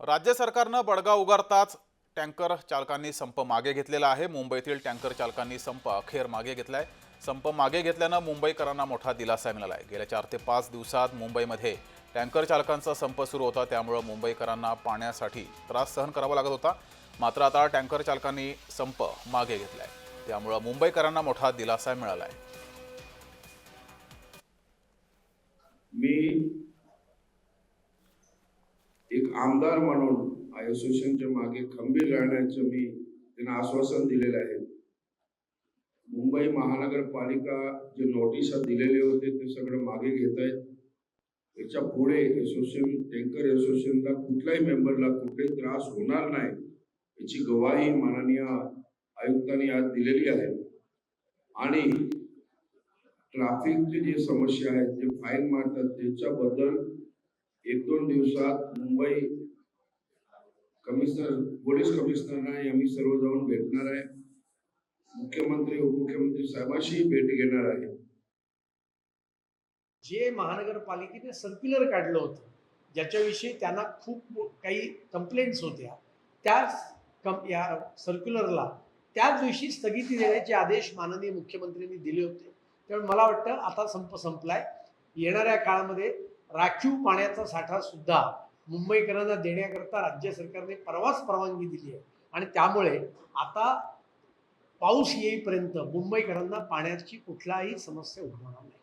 राज्य सरकारनं बडगा उगारताच टँकर चालकांनी संप मागे घेतलेला आहे. मुंबईतील टँकर चालकांनी संप अखेर मागे घेतलाय. संप मागे घेतल्यानं मुंबईकरांना मोठा दिलासा मिळाला आहे गेल्या चार ते पाच दिवसात मुंबईमध्ये टँकर चालकांचा संप सुरू होता. त्यामुळं मुंबईकरांना पाण्यासाठी त्रास सहन करावा लागत होता. मात्र आता टँकर चालकांनी संप मागे घेतला आहे त्यामुळं मुंबईकरांना मोठा दिलासा मिळाला आहे मी एक आमदार म्हणून असोसिएशनच्या मागे खंबीर राहण्याचं मी त्यांना आश्वासन दिलेलं आहे. मुंबई महानगरपालिका जे नोटिसा दिलेले होते ते सगळं मागे घेत आहेत. याच्यापुढे असोसिएशन टँकर असोसिएशनला कुठल्याही मेंबरला कुठलाही त्रास होणार नाही याची गवाही माननीय आयुक्तांनी आज दिलेली आहे. आणि ट्रॅफिकची जी समस्या आहे जे फाईन मारतात त्याच्याबद्दल एक दोन दिवसात मुंबई कमिशनर पोलीस कमिशनरना आम्ही सर्व जाऊन भेटणार आहे. मुख्यमंत्री उपमुख्यमंत्री साहेबांशी भेट घेणार आहे. जे महानगरपालिकेने सर्क्युलर काढलं होतं ज्याच्याविषयी त्यांना खूप काही कंप्लेंट्स होत्या त्याच कम या सर्क्युलरला त्याच दिवशी स्थगिती देण्याचे आदेश माननीय मुख्यमंत्र्यांनी दिले होते. त्यामुळे मला वाटतं आता संप संपलाय. येणाऱ्या काळामध्ये राखीव पाण्याचा साठा सुद्धा मुंबईकरांना देण्याकरता राज्य सरकारने परवाच परवानगी दिली आहे. आणि त्यामुळे आता पाऊस येईपर्यंत मुंबईकरांना पाण्याची कुठलाही समस्या उद्भवणार नाही.